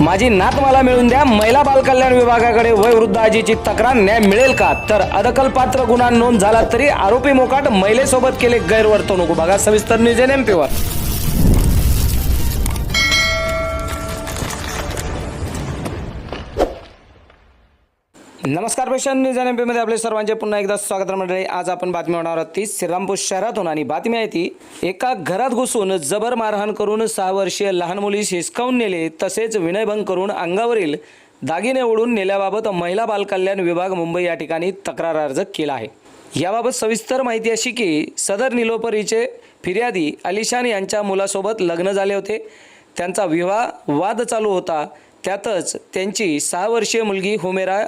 माझी नात मला मिळून द्या. महिला बालकल्याण विभागाकडे वयवृद्ध आजीची तक्रार न्याय मिळेल का? तर अदखलपात्र गुन्हा नोंद झाला तरी आरोपी मोकाट महिलेसोबत केले गैरवर्तणूक. बघा सविस्तर न्यूज एन एम नमस्कार पेशन न्यूज एन एम पीमध्ये आपले सर्वांचे पुन्हा एकदा स्वागत मंडळी. आज आपण बातमी होणार आहोत ती श्रीरामपूर शहरातून आणि बातमी आहे ती एका घरात घुसून जबर मारहाण करून सहा वर्षीय लहान मुलीस हिसकावून नेले तसेच विनयभंग करून अंगावरील दागिने ओढून नेल्याबाबत महिला बालकल्याण विभाग मुंबई या ठिकाणी तक्रार अर्ज केला आहे. याबाबत सविस्तर माहिती अशी की सदर निलोपरीचे फिर्यादी अलिशान यांच्या मुलासोबत लग्न झाले होते. त्यांचा विवाह वाद चालू होता. त्यातच त्यांची सहा वर्षीय मुलगी हुमेरा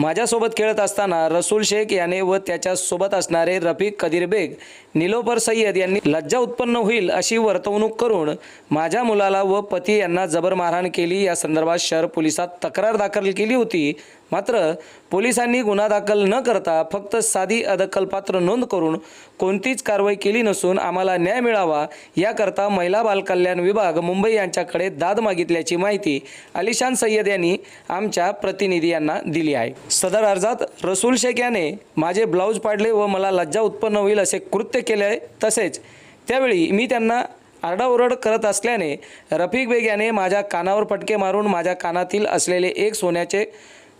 माझ्यासोबत खेळत असताना रसूल शेख याने व त्याच्यासोबत असणारे रफिक कदीर बेग निलोफर सय्यद यांनी लज्जा उत्पन्न होईल अशी वर्तवणूक करून माझ्या मुलाला व पती यांना जबर मारहाण केली. या संदर्भात शहर पोलिसात तक्रार दाखल केली होती. मात्र पोलिसांनी गुन्हा दाखल न करता फक्त साधी अदखलपात्र नोंद करून कोणतीच कारवाई केली नसून आम्हाला न्याय मिळावा याकरता महिला बालकल्याण विभाग मुंबई यांच्याकडे दाद मागितल्याची माहिती अलिशान सय्यद यांनी आमच्या प्रतिनिधी यांना दिली आहे. सदर अर्जात रसूल शेख याने माझे ब्लाऊज पाडले व मला लज्जा उत्पन्न होईल असे कृत्य केले तसेच त्यावेळी मी त्यांना आरडाओरड करत असल्याने रफिक बेग याने माझ्या कानावर पटके मारून माझ्या कानातील असलेले एक सोन्याचे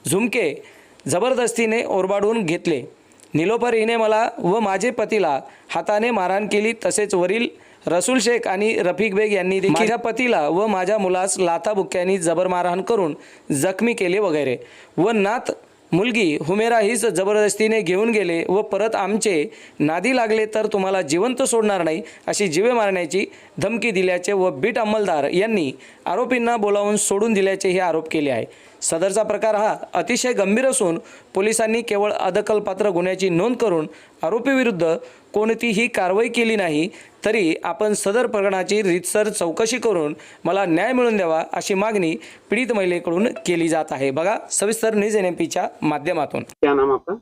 झुमके जबरदस्तीने ओरबाडून घेतले. निलोफर हिने मला व माझे पतीला हाताने मारहाण केली तसेच वरील रसूल शेख आणि रफिक बेग यांनी देखील माझ्या पतीला व माझ्या मुलास लाथाबुक्क्यांनी जबर मारहाण करून जखमी केले वगैरे. व नात मुलगी हुमेरा हीच जबरदस्तीने घेऊन गेले व परत आमचे नादी लागले तर तुम्हाला जिवंत सोडणार नाही अशी जिवे मारण्याची धमकी दिल्याचे व बीट अंमलदार यांनी आरोपींना बोलावून सोडून दिल्याचेही आरोप केले आहे. सदरचा प्रकार हा अतिशय गंभीर असून पोलिसांनी केवळ अदखलपात्र गुन्ह्याची नोंद करून आरोपीविरुद्ध कोणतीही कारवाई केली नाही तरी आपण सदर प्रकरणाची रीतसर चौकशी करून मला न्याय मिळवून द्यावा अशी मागणी पीडित महिलेकडून केली जात आहे. बघा सविस्तर न्यूज एन एम पीच्या माध्यमातून. क्या नाम आपका?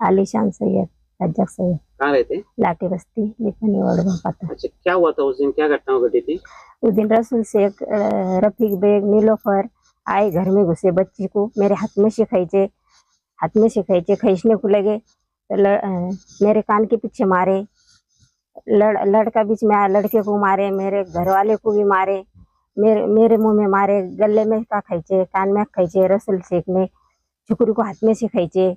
आलिशान सैयद रज्जक सैयद कहाँ रहते? हैं लाठी बस्ती लिखनी वड़वा पता अच्छा क्या हुआ था उस दिन? क्या घटना घटी थी? उस दिन रसूल शेख रफीक बेग नीलोफर आए घर में घुसे बच्ची को मेरे हाथ में से सिखाइचे हाथ में से सिखाइचे खींचने को लगे तो ल, अ, मेरे कान के पीछे मारे लड़ लड़का बीच में आया लड़के को मारे मेरे घर वाले को भी मारे मेरे मेरे मुँह में मारे गले में का खींचे कान में खींचे रसूल ने छुकरी को हाथ में से खींचे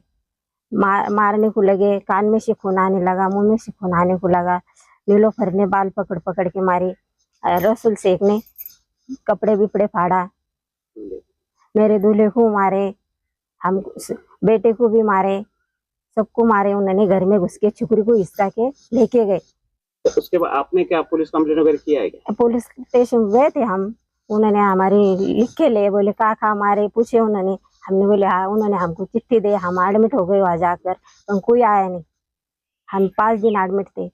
मार मारने को लगे कान में से खून आने लगा मुँह में से खून आने को लगा नीलोफर ने बाल पकड़ पकड़ के मारी रसुल रसूल शेख ने कपड़े बिपड़े फाड़ा मेरे दूल्हे को मारे हम बेटे को भी मारे सबको मारे उन्होंने घर में घुस के छुकरी को हिस्सा के लेके गए। तो उसके बाद आपने क्या पुलिस कंप्लेंट वगैरह किया है क्या? पुलिस स्टेशन गए थे हम उन्होंने हमारी लिख के ले बोले का खा मारे पूछे उन्होंने। हमने बोले हाँ उन्होंने हमको चिट्ठी दे हम एडमिट हो गए वहाँ जाकर कोई आया नहीं। हम पाँच दिन एडमिट थे।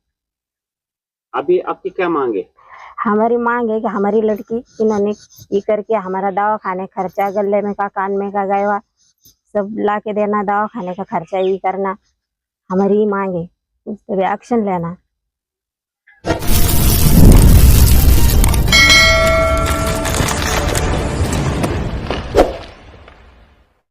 अभी आपकी क्या मांग? हमारी मांग है कि हमारी लड़की इन्होंने ये करके हमारा दवा खाने खर्चा, गले में का, कान में का गए सब ला के देना दवा खाने का खर्चा, ये करना। हमारी मांग है, उस पर एक्शन लेना।